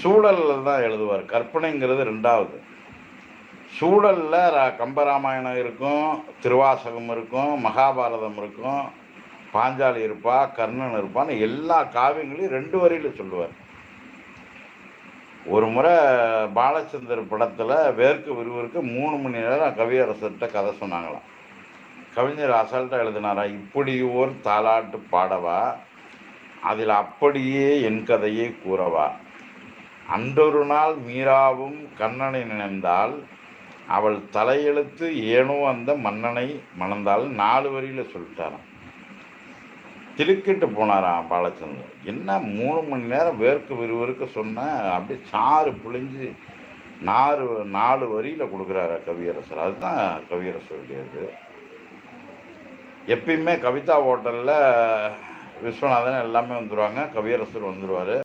சூழலில் தான் எழுதுவார். கற்பனைங்கிறது ரெண்டாவது. சூழலில் ரா கம்பராமாயணம் இருக்கும் திருவாசகம் இருக்கும் மகாபாரதம் இருக்கும் பாஞ்சாலி இருப்பா கர்ணன் இருப்பான்னு எல்லா காவியங்களையும் ரெண்டு வரியில் சொல்லுவார். ஒரு முறை பாலச்சந்தர் படத்தில் வேர்க்கு விறுவிறுக்கு மூணு மணி நேரம் கவியரசர்கிட்ட கதை சொன்னாங்களாம். கவிஞர் அசால்ட்டாக எழுதினாரா இப்படி ஓர் தாலாட்டு பாடவா அதில் அப்படியே என் கதையை கூறவா. அன்றொரு நாள் மீராவும் கண்ணனை நினைந்தால் அவள் தலையெழுத்து ஏனோ அந்த மன்னனை மணந்தால் நாலு வரியில் சொல்லிட்டாராம். திருக்கிட்டு போனாராம் பாலச்சந்தர் என்ன மூணு மணி நேரம் வேர்க்கு விறுவிறுக்க சொன்னேன் அப்படியே சாறு புழிஞ்சு நாலு நாலு வரியில் கொடுக்குறாரு கவியரசர். அதுதான் கவியரசருடையது. எப்பயுமே கவிதா ஹோட்டலில் விஸ்வநாதன் எல்லாமே வந்துடுவாங்க கவியரசர் வந்துடுவார்